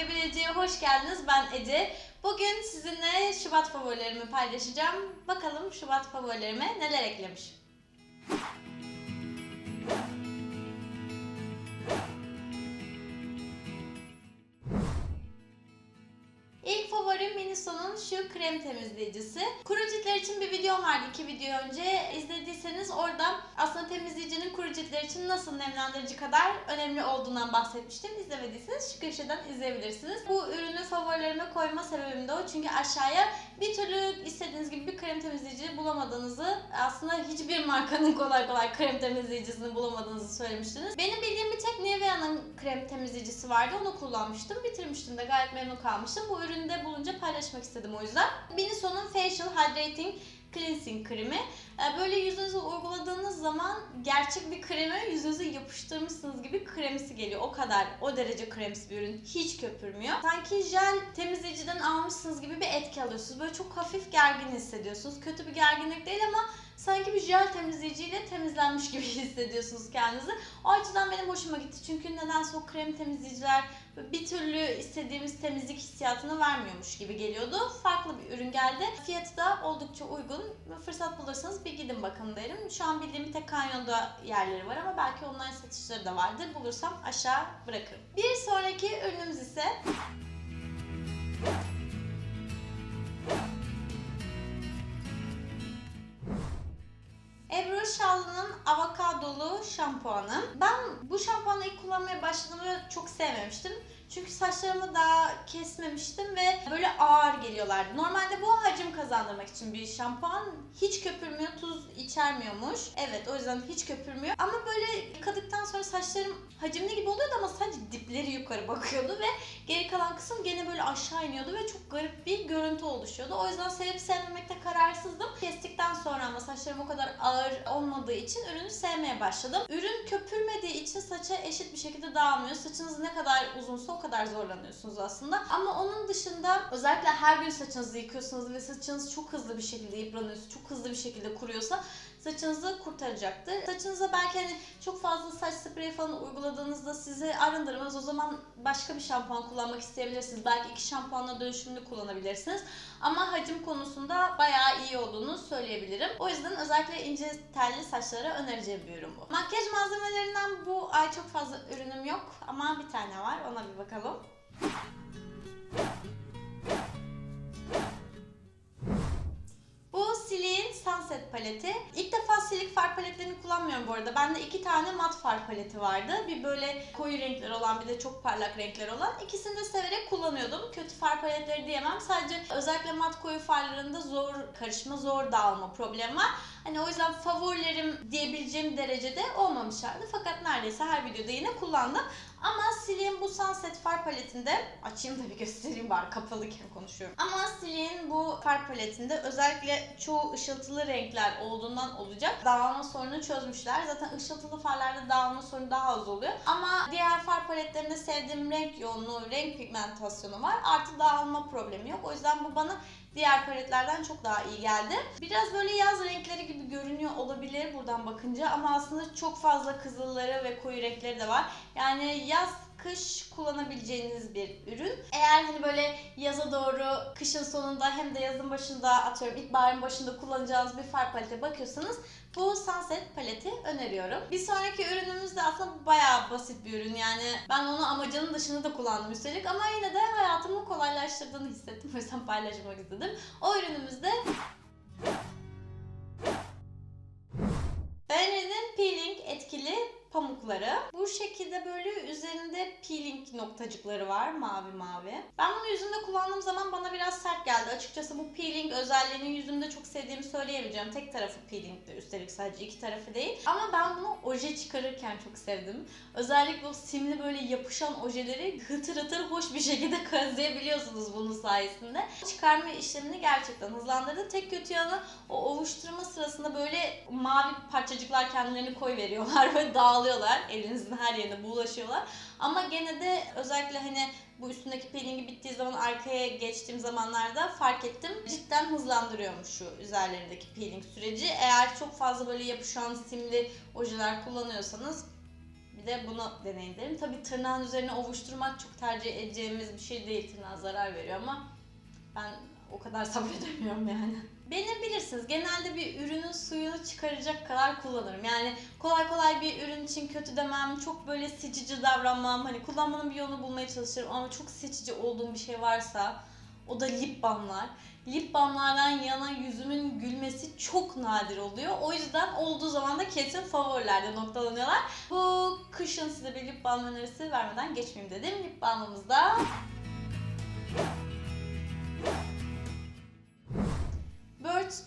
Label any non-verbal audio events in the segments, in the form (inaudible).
ve Bileceğe hoş geldiniz. Ben Ece. Bugün sizinle Şubat favorilerimi paylaşacağım. Bakalım Şubat favorilerime neler eklemiş. Şu krem temizleyicisi. Kuru ciltler için bir videom vardı iki video önce. İzlediyseniz orada aslında temizleyicinin kuru ciltler için nasıl nemlendirici kadar önemli olduğundan bahsetmiştim. İzlemediyseniz şu köşeden izleyebilirsiniz. Bu ürünü favorilerime koyma sebebim de o. Çünkü aşağıya bir türlü istediğiniz gibi bir krem temizleyici bulamadığınızı aslında hiçbir markanın kolay kolay krem temizleyicisini bulamadığınızı söylemiştiniz. Benim bildiğim bir tek Nivea'nın krem temizleyicisi vardı. Onu kullanmıştım. Bitirmiştim de gayet memnun kalmıştım. Bu ürünü de bulunca paylaşmak istedim o yüzden. Miniso'nun Facial Hydrating Cleansing kremi. Ee, Böyle yüzünüze uyguladığınız zaman gerçek bir kremi yüzünüze yapıştırmışsınız gibi kremisi geliyor. O kadar, o derece kremsi bir ürün. Hiç köpürmüyor. Sanki jel temizleyiciden almışsınız gibi bir etki alıyorsunuz. Böyle çok hafif gergin hissediyorsunuz. Kötü bir gerginlik değil ama sanki bir jel temizleyiciyle temizlenmiş gibi (laughs) hissediyorsunuz kendinizi. O açıdan benim hoşuma gitti. Çünkü nedense o krem temizleyiciler bir türlü istediğimiz temizlik hissiyatını vermiyormuş gibi geliyordu. Farklı bir ürün geldi. Fiyatı da oldukça uygun. Fırsat bulursanız bir gidin bakın derim. Şu an bildiğim bir tek kanyonda yerleri var ama belki online satışları da vardır. Bulursam aşağı bırakırım. Bir sonraki ürünümüz ise Ebru Şallı'nın avokadolu şampuanı. Ben bu şampuanı ilk kullanmaya başladığımda çok sevmemiştim. Çünkü saçlarımı daha kesmemiştim ve böyle ağır geliyorlardı. Normalde bu hacim kazandırmak için bir şampuan. Hiç köpürmüyor, tuz içermiyormuş. Evet o yüzden hiç köpürmüyor. Ama böyle yıkadıktan sonra saçlarım hacimli gibi oluyordu ama sadece dipleri yukarı bakıyordu ve geri kalan kısım gene böyle aşağı iniyordu ve çok garip bir görüntü oluşuyordu. O yüzden sevip sevmemekte kararsızdım. Kestikten sonra ama saçlarım o kadar ağır olmadığı için ürünü sevmeye başladım. Ürün köpürmediği için saça eşit bir şekilde dağılmıyor. Saçınız ne kadar uzunsa o kadar zorlanıyorsunuz aslında. Ama onun dışında özellikle her gün saçınızı yıkıyorsanız ve saçınız çok hızlı bir şekilde yıpranıyorsa, çok hızlı bir şekilde kuruyorsa saçınızı kurtaracaktır. Saçınıza belki hani çok fazla saç spreyi falan uyguladığınızda sizi arındırmaz. O zaman başka bir şampuan kullanmak isteyebilirsiniz. Belki iki şampuanla dönüşümlü kullanabilirsiniz. Ama hacim konusunda bayağı iyi olduğunu söyleyebilirim. O yüzden özellikle ince telli saçlara önereceğim bir ürün bu. Makyaj malzemelerinden bu ay çok fazla ürünüm yok ama bir tane var. Ona bir bakalım. Bu Silik'in Sunset paleti. İlk far paletlerini kullanmıyorum bu arada. Bende iki tane mat far paleti vardı. Bir böyle koyu renkler olan bir de çok parlak renkler olan. İkisini de severek kullanıyordum. Kötü far paletleri diyemem. Sadece özellikle mat koyu farlarında zor karışma, zor dağılma problemi var. Hani o yüzden favorilerim diyebileceğim derecede olmamışlardı. Fakat neredeyse her videoda yine kullandım. Ama Silik'in bu Sunset far paletinde, açayım da bir göstereyim bari kapalıyken konuşuyorum. Ama Silik'in bu far paletinde özellikle çoğu ışıltılı renkler olduğundan olacak. Dağılma sorunu çözmüşler. Zaten ışıltılı farlarda dağılma sorunu daha az oluyor. Ama diğer far paletlerinde sevdiğim renk yoğunluğu, renk pigmentasyonu var. Artı dağılma problemi yok. O yüzden bu bana diğer paletlerden çok daha iyi geldi. Biraz böyle yaz renkleri gibi görünüyor olabilir buradan bakınca ama aslında çok fazla kızılları ve koyu renkleri de var. Yani yaz kış kullanabileceğiniz bir ürün. Eğer hani böyle yaza doğru kışın sonunda hem de yazın başında atıyorum ilkbaharın başında kullanacağınız bir far palete bakıyorsanız bu Sunset paleti öneriyorum. Bir sonraki ürünümüz de aslında bayağı basit bir ürün yani ben onu amacının dışında da kullandım üstelik ama yine de hayatımı kolaylaştırdığını hissettim (laughs) o yüzden paylaşmak istedim. O ürünümüz de Benry'nin peeling etkili pamukları. Bu şekilde böyle üzerinde peeling noktacıkları var mavi mavi. Ben bunu yüzümde kullandığım zaman bana biraz sert geldi. Açıkçası bu peeling özelliğini yüzümde çok sevdiğimi söyleyemeyeceğim. Tek tarafı peelingdi üstelik sadece iki tarafı değil. Ama ben bunu oje çıkarırken çok sevdim. Özellikle o simli böyle yapışan ojeleri hıtır hıtır hoş bir şekilde (laughs) kazıyabiliyorsunuz bunun sayesinde. Çıkarma işlemini gerçekten hızlandırdı. Tek kötü yanı o ovuşturma sırasında böyle mavi parçacıklar kendilerini koy veriyorlar (laughs) ve dağılıyorlar. Elinizin her yerine bulaşıyorlar. Ama gene de özellikle hani bu üstündeki peelingi bittiği zaman arkaya geçtiğim zamanlarda fark ettim. Cidden hızlandırıyormuş şu üzerlerindeki peeling süreci. Eğer çok fazla böyle yapışan simli ojeler kullanıyorsanız Bir de bunu deneyin derim. Tabii tırnağın üzerine ovuşturmak çok tercih edeceğimiz bir şey değil. Tırnağa zarar veriyor ama ben o kadar (laughs) sabredemiyorum yani. Beni bilirsiniz. Genelde bir ürünün suyunu çıkaracak kadar kullanırım. Yani kolay kolay bir ürün için kötü demem. Çok böyle seçici davranmam. Hani kullanmanın bir yolunu bulmaya çalışırım. Ama çok seçici olduğum bir şey varsa o da lip balmlar. Lip balmlardan yana yüzümün gülmesi çok nadir oluyor. O yüzden olduğu zaman da kesin favorilerde noktalanıyorlar. Bu kışın size bir lip balm önerisi vermeden geçmeyeyim dedim. Lip balmımızda Burt's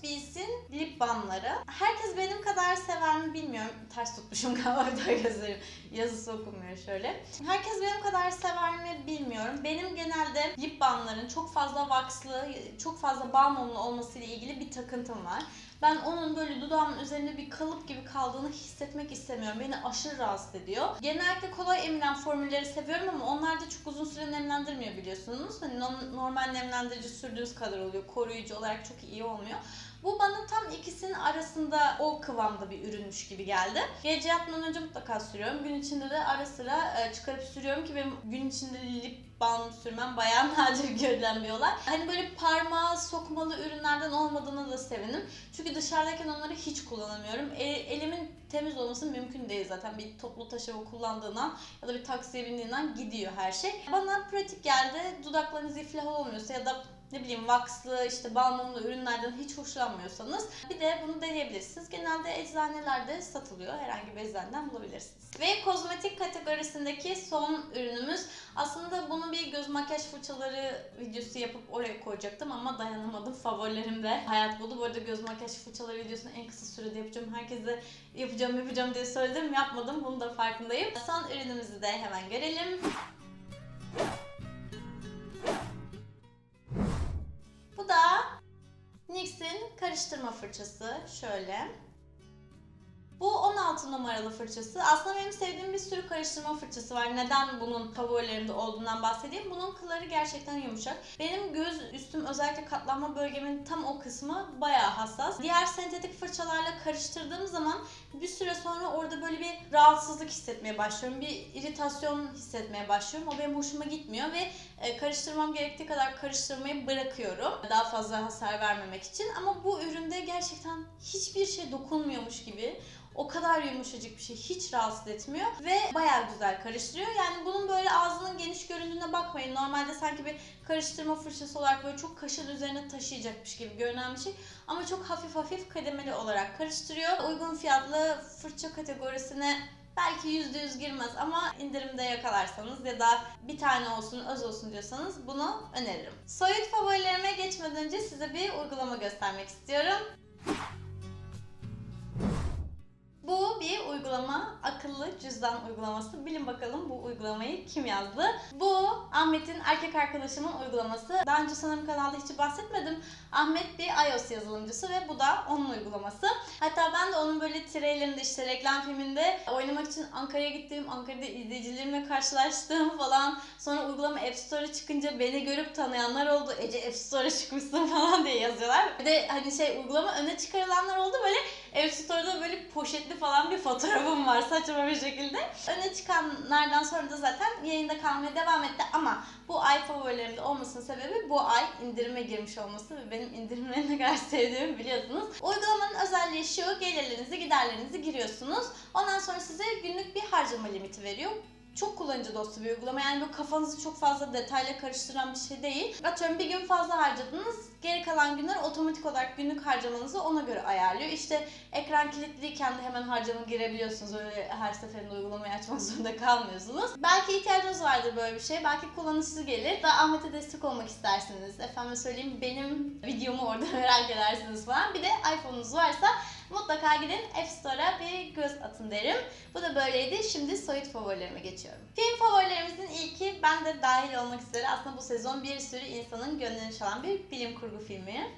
Bees'in lip balmları. Herkes benim kadar sever mi bilmiyorum. Ters tutmuşum (laughs) galiba göstereyim. Yazısı okunmuyor şöyle. Herkes benim kadar sever mi bilmiyorum. Benim genelde lip balmların çok fazla waxlı, çok fazla balmumlu olmasıyla ilgili bir takıntım var. Ben onun böyle dudağımın üzerinde bir kalıp gibi kaldığını hissetmek istemiyorum. Beni aşırı rahatsız ediyor. Genellikle kolay emilen formülleri seviyorum ama onlar da çok uzun süre nemlendirmiyor biliyorsunuz. Hani no- normal nemlendirici sürdüğünüz kadar oluyor. Koruyucu olarak çok iyi olmuyor. Bu bana tam ikisinin arasında o kıvamda bir ürünmüş gibi geldi. Gece yatmadan önce mutlaka sürüyorum. Gün içinde de ara sıra e, çıkarıp sürüyorum ki benim gün içinde lip balm sürmem bayağı (laughs) nadir görülen bir olay. Hani böyle parmağı sokmalı ürünlerden olmadığını da sevindim. Çünkü dışarıdayken onları hiç kullanamıyorum. E, elimin temiz olması mümkün değil zaten. Bir toplu taşıma kullandığından ya da bir taksiye bindiğinden gidiyor her şey. Bana pratik geldi. Dudaklarınız iflah olmuyorsa ya da ne bileyim waxlı işte balmumlu ürünlerden hiç hoşlanmıyorsanız bir de bunu deneyebilirsiniz. Genelde eczanelerde satılıyor. Herhangi bir eczaneden bulabilirsiniz. Ve kozmetik kategorisindeki son ürünümüz. Aslında bunu bir göz makyaj fırçaları videosu yapıp oraya koyacaktım ama dayanamadım. Favorilerimde hayat buldu. Bu arada göz makyaj fırçaları videosunu en kısa sürede yapacağım. Herkese yapacağım yapacağım diye söyledim. Yapmadım. Bunu da farkındayım. Son ürünümüzü de hemen görelim. Karıştırma fırçası. Şöyle. Bu 16 numaralı fırçası. Aslında benim sevdiğim bir sürü karıştırma fırçası var. Neden bunun favorilerimde olduğundan bahsedeyim. Bunun kılları gerçekten yumuşak. Benim göz üstüm özellikle katlanma bölgemin tam o kısmı bayağı hassas. Diğer sentetik fırçalarla karıştırdığım zaman bir süre sonra orada böyle bir rahatsızlık hissetmeye başlıyorum. Bir iritasyon hissetmeye başlıyorum. O benim hoşuma gitmiyor ve e, karıştırmam gerektiği kadar karıştırmayı bırakıyorum. Daha fazla hasar vermemek için. Ama bu üründe gerçekten hiçbir şey dokunmuyormuş gibi. O kadar yumuşacık bir şey hiç rahatsız etmiyor ve bayağı güzel karıştırıyor. Yani bunun böyle ağzının geniş göründüğüne bakmayın. Normalde sanki bir karıştırma fırçası olarak böyle çok kaşın üzerine taşıyacakmış gibi görünen bir şey. Ama çok hafif hafif kademeli olarak karıştırıyor. Uygun fiyatlı fırça kategorisine belki %100 girmez ama indirimde yakalarsanız ya da bir tane olsun öz olsun diyorsanız bunu öneririm. Soyut favorilerime geçmeden önce size bir uygulama göstermek istiyorum. Uygulama, akıllı cüzdan uygulaması. Bilin bakalım bu uygulamayı kim yazdı? Bu Ahmet'in erkek arkadaşımın uygulaması. Daha önce sanırım kanalda hiç bahsetmedim. Ahmet bir iOS yazılımcısı ve bu da onun uygulaması. Hatta ben de onun böyle trailerinde işte reklam filminde oynamak için Ankara'ya gittim. Ankara'da izleyicilerimle karşılaştım falan. Sonra uygulama App Store'a çıkınca beni görüp tanıyanlar oldu. Ece App Store'a çıkmışsın (laughs) falan diye yazıyorlar. Bir de hani şey uygulama öne çıkarılanlar oldu böyle App Store'da poşetli falan bir fotoğrafım var saçma bir şekilde. Öne çıkanlardan sonra da zaten yayında kalmaya devam etti ama bu ay favorilerimde olmasının sebebi bu ay indirime girmiş olması ve benim indirimleri ne kadar sevdiğimi biliyorsunuz. Uygulamanın özelliği şu, gelirlerinizi, giderlerinizi giriyorsunuz. Ondan sonra size günlük bir harcama limiti veriyor çok kullanıcı dostu bir uygulama. Yani böyle kafanızı çok fazla detayla karıştıran bir şey değil. Atıyorum bir gün fazla harcadınız. Geri kalan günler otomatik olarak günlük harcamanızı ona göre ayarlıyor. İşte ekran kilitliyken de hemen harcama girebiliyorsunuz. Öyle her seferinde uygulamayı açmak (laughs) zorunda kalmıyorsunuz. Belki ihtiyacınız vardır böyle bir şey. Belki kullanışlı gelir. Da Ahmet'e destek olmak istersiniz. Efendim söyleyeyim benim videomu orada (laughs) merak edersiniz falan. Bir de iPhone'unuz varsa mutlaka gidin App Store'a bir göz atın derim. Bu da böyleydi. Şimdi soyut favorilerime geçiyorum. Film favorilerimizin ilki ben de dahil olmak üzere aslında bu sezon bir sürü insanın gönlünü çalan bir bilim kurgu filmi.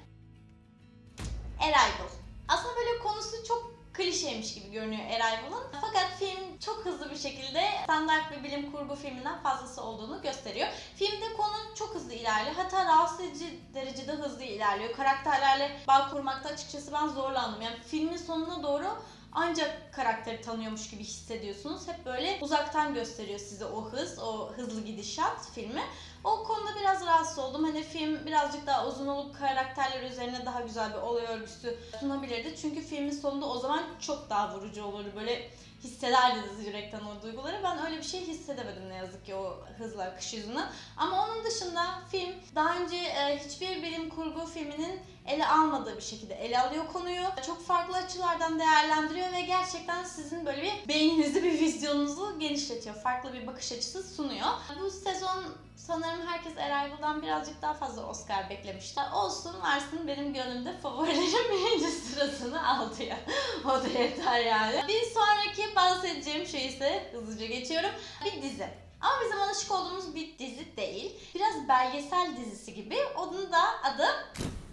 Arrival. Aslında böyle konusu çok klişeymiş gibi görünüyor Arrival'ın. Fakat film çok hızlı bir şekilde standart bir bilim kurgu filminden fazlası olduğunu gösteriyor. Filmde konu çok hızlı ilerliyor. Hatta rahatsız edici derecede hızlı ilerliyor. Karakterlerle bağ kurmakta açıkçası ben zorlandım. Yani filmin sonuna doğru ancak karakteri tanıyormuş gibi hissediyorsunuz. Hep böyle uzaktan gösteriyor size o hız, o hızlı gidişat filmi. O konuda biraz rahatsız oldum. Hani film birazcık daha uzun olup karakterler üzerine daha güzel bir olay örgüsü sunabilirdi. Çünkü filmin sonunda o zaman çok daha vurucu olurdu. Böyle hissederdiniz yürekten o duyguları. Ben öyle bir şey hissedemedim ne yazık ki o hızlı akış yüzünden. Ama onun dışında film daha önce e, hiçbir bilim kurgu filminin ele almadığı bir şekilde ele alıyor konuyu. Çok farklı açılardan değerlendiriyor ve gerçekten sizin böyle bir beyninizi, bir vizyonunuzu genişletiyor. Farklı bir bakış açısı sunuyor. Bu sezon sanırım herkes Arrival'dan birazcık daha fazla Oscar beklemişti. Olsun varsın benim gönlümde favorilerim (laughs) birinci sırasını aldı ya. o da yeter yani. Bir sonraki bahsedeceğim şey ise hızlıca geçiyorum. Bir dizi. Ama bizim alışık olduğumuz bir dizi değil. Biraz belgesel dizisi gibi. Onun da adı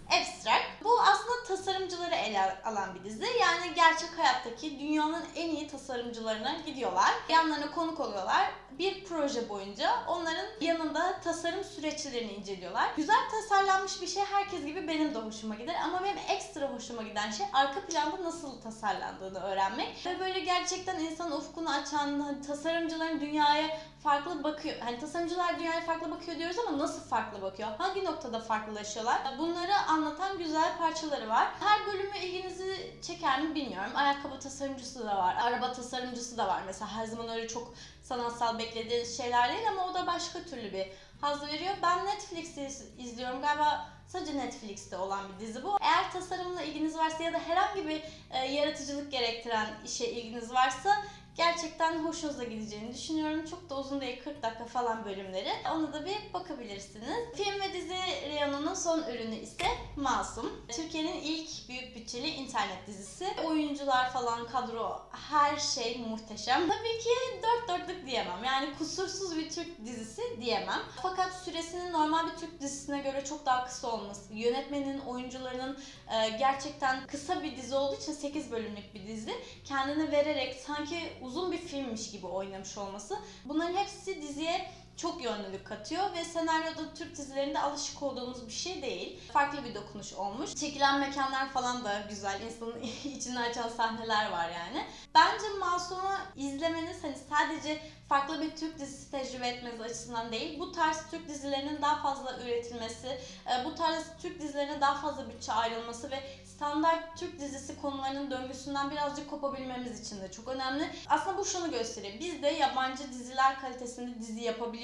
Abstract. Bu aslında tasarımcıları ele alan bir dizi. Yani gerçek hayattaki dünyanın en iyi tasarımcılarına gidiyorlar. Yanlarına konuk oluyorlar. Bir proje boyunca onların yanında tasarım süreçlerini inceliyorlar. Güzel tasarlanmış bir şey herkes gibi benim de hoşuma gider. Ama benim ekstra hoşuma giden şey arka planda nasıl tasarlandığını öğrenmek. Ve böyle gerçekten insan ufkunu açan, hani tasarımcıların dünyaya farklı bakıyor. Hani tasarımcılar dünyaya farklı bakıyor diyoruz ama nasıl farklı bakıyor? Hangi noktada farklılaşıyorlar? Bunları anlatan güzel parçaları var. Her bölümü ilginizi çeker mi bilmiyorum. Ayakkabı tasarımcısı da var, araba tasarımcısı da var. Mesela her zaman öyle çok sanatsal beklediğiniz şeyler değil ama o da başka türlü bir haz veriyor. Ben Netflix'te iz- izliyorum. Galiba sadece Netflix'te olan bir dizi bu. Eğer tasarımla ilginiz varsa ya da herhangi bir e, yaratıcılık gerektiren işe ilginiz varsa gerçekten hoşunuza gideceğini düşünüyorum. Çok da uzun değil 40 dakika falan bölümleri. Ona da bir bakabilirsiniz. Film ve dizi reyonunun son ürünü ise Masum. Türkiye'nin ilk büyük bütçeli internet dizisi. Oyuncular falan kadro her şey muhteşem. Tabii ki dört dörtlük diyemem. Yani kusursuz bir Türk dizisi diyemem. Fakat süresinin normal bir Türk dizisine göre çok daha kısa olması, yönetmenin, oyuncularının e, gerçekten kısa bir dizi olduğu için 8 bölümlük bir dizi kendini vererek sanki uzun bir filmmiş gibi oynamış olması. Bunların hepsi diziye çok yönlülük katıyor ve senaryoda Türk dizilerinde alışık olduğumuz bir şey değil. Farklı bir dokunuş olmuş. Çekilen mekanlar falan da güzel. İnsanın (laughs) içini açan sahneler var yani. Bence Masum'u izlemeniz hani sadece farklı bir Türk dizisi tecrübe etmeniz açısından değil, bu tarz Türk dizilerinin daha fazla üretilmesi, e, bu tarz Türk dizilerine daha fazla bütçe ayrılması ve standart Türk dizisi konularının döngüsünden birazcık kopabilmemiz için de çok önemli. Aslında bu şunu gösteriyor. Biz de yabancı diziler kalitesinde dizi yapabiliyoruz.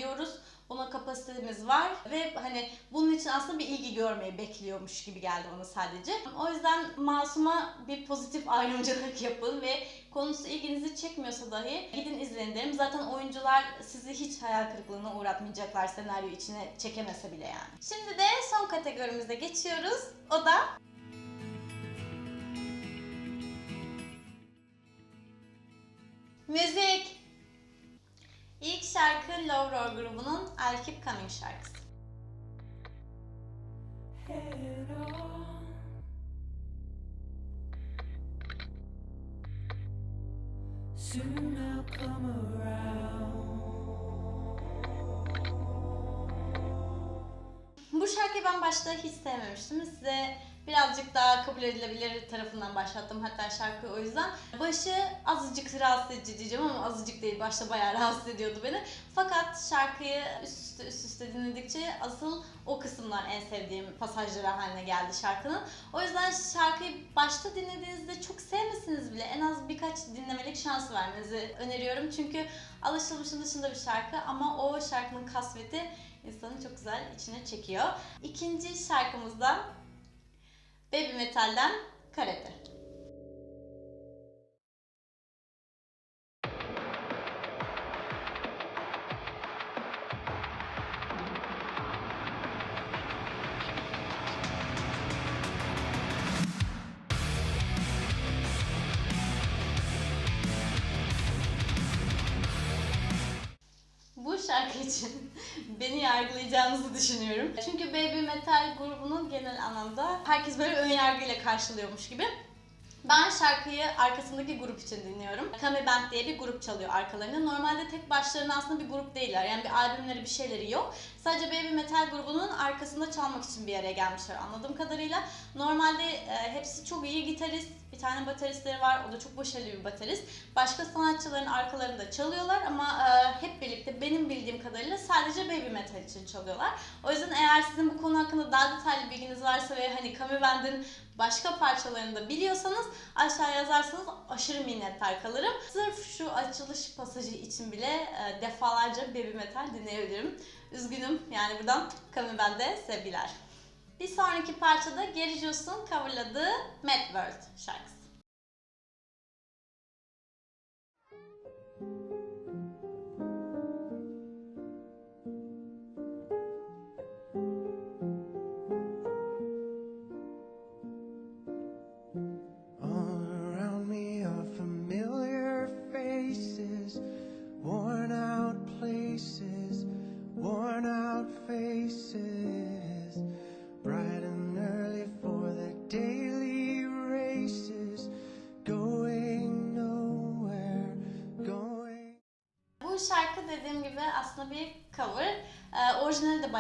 Buna kapasitemiz var ve hani bunun için aslında bir ilgi görmeyi bekliyormuş gibi geldi bana sadece. O yüzden Masum'a bir pozitif ayrımcılık (laughs) yapın ve konusu ilginizi çekmiyorsa dahi gidin izleyin derim. Zaten oyuncular sizi hiç hayal kırıklığına uğratmayacaklar senaryo içine çekemese bile yani. Şimdi de son kategorimize geçiyoruz. O da Müzik. İlk şarkı Love Roar grubunun I'll Coming şarkısı. Soon I'll come around. Bu şarkıyı ben başta hiç sevmemiştim. Size birazcık daha kabul edilebilir tarafından başlattım hatta şarkıyı o yüzden. Başı azıcık rahatsız edici diyeceğim ama azıcık değil. Başta bayağı (laughs) rahatsız ediyordu beni. Fakat şarkıyı üst üste üst üste dinledikçe asıl o kısımlar en sevdiğim pasajları haline geldi şarkının. O yüzden şarkıyı başta dinlediğinizde çok sevmesiniz bile en az birkaç dinlemelik şans vermenizi öneriyorum. Çünkü alışılmışın dışında bir şarkı ama o şarkının kasveti insanı çok güzel içine çekiyor. İkinci şarkımızda Baby Metal'den Karate. Şarkı için beni yargılayacağınızı düşünüyorum. Çünkü Baby Metal grubunun genel anlamda herkes böyle ön yargıyla karşılıyormuş gibi. Ben şarkıyı arkasındaki grup için dinliyorum. Kami Band diye bir grup çalıyor arkalarında. Normalde tek başlarına aslında bir grup değiller. Yani bir albümleri bir şeyleri yok. Sadece Baby Metal grubunun arkasında çalmak için bir araya gelmişler anladığım kadarıyla. Normalde e, hepsi çok iyi gitarist. Bir tane bateristleri var. O da çok başarılı bir baterist. Başka sanatçıların arkalarında çalıyorlar ama e, hep birlikte benim bildiğim kadarıyla sadece Baby Metal için çalıyorlar. O yüzden eğer sizin bu konu hakkında daha detaylı bilginiz varsa ve hani Kami Band'in başka parçalarını da biliyorsanız aşağı yazarsanız aşırı minnettar kalırım. Sırf şu açılış pasajı için bile e, defalarca Baby Metal dinleyebilirim. Üzgünüm yani buradan Kami Band'e sevgiler. Bir sonraki parçada Gary Juice'un coverladığı Mad World şarkısı.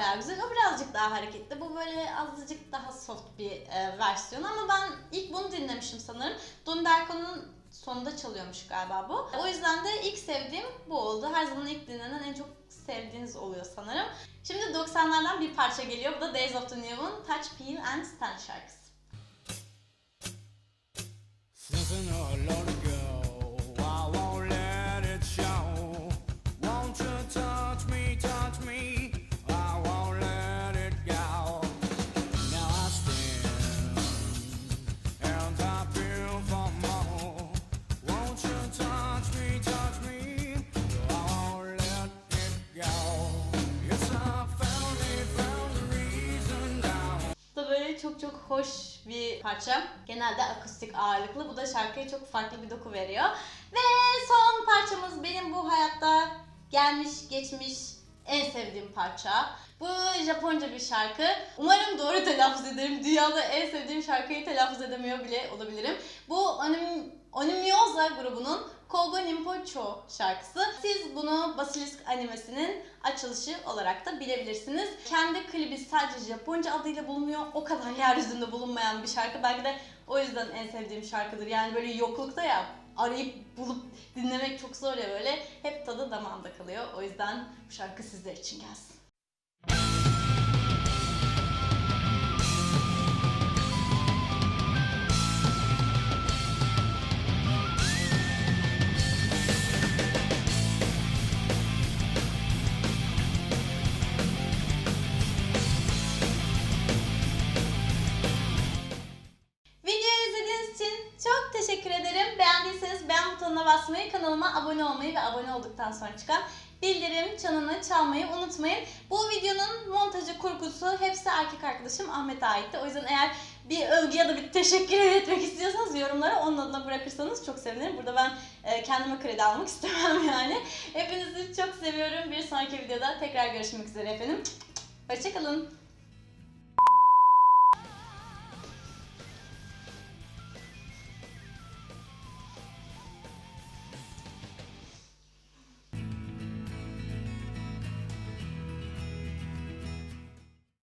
Bayağı güzel. O birazcık daha hareketli. Bu böyle azıcık daha soft bir e, versiyon ama ben ilk bunu dinlemiştim sanırım. Don Darko'nun sonunda çalıyormuş galiba bu. O yüzden de ilk sevdiğim bu oldu. Her zaman ilk dinlenen en çok sevdiğiniz oluyor sanırım. Şimdi 90'lardan bir parça geliyor. Bu da Days of the New'un Touch, Peel and Stand şarkısı. Çok çok hoş bir parça. Genelde akustik ağırlıklı. Bu da şarkıya çok farklı bir doku veriyor. Ve son parçamız benim bu hayatta gelmiş geçmiş en sevdiğim parça. Bu Japonca bir şarkı. Umarım doğru telaffuz ederim. Dünyada en sevdiğim şarkıyı telaffuz edemiyor bile olabilirim. Bu Onim, Onimyoza grubunun Kogo Nimpocho şarkısı. Siz bunu Basilisk animesinin açılışı olarak da bilebilirsiniz. Kendi klibi sadece Japonca adıyla bulunuyor. O kadar yeryüzünde bulunmayan bir şarkı. Belki de o yüzden en sevdiğim şarkıdır. Yani böyle yoklukta ya arayıp bulup dinlemek çok zor ya böyle. Hep tadı damağımda kalıyor. O yüzden bu şarkı sizler için gelsin. Abone olmayı ve abone olduktan sonra çıkan bildirim çanını çalmayı unutmayın. Bu videonun montajı, kurgusu hepsi erkek arkadaşım Ahmet'e aitti. O yüzden eğer bir övgü ya da bir teşekkür (laughs) etmek istiyorsanız yorumlara onun adına bırakırsanız çok sevinirim. Burada ben e, kendime kredi almak (laughs) istemem yani. Hepinizi çok seviyorum. Bir sonraki videoda tekrar görüşmek üzere efendim. Hoşçakalın.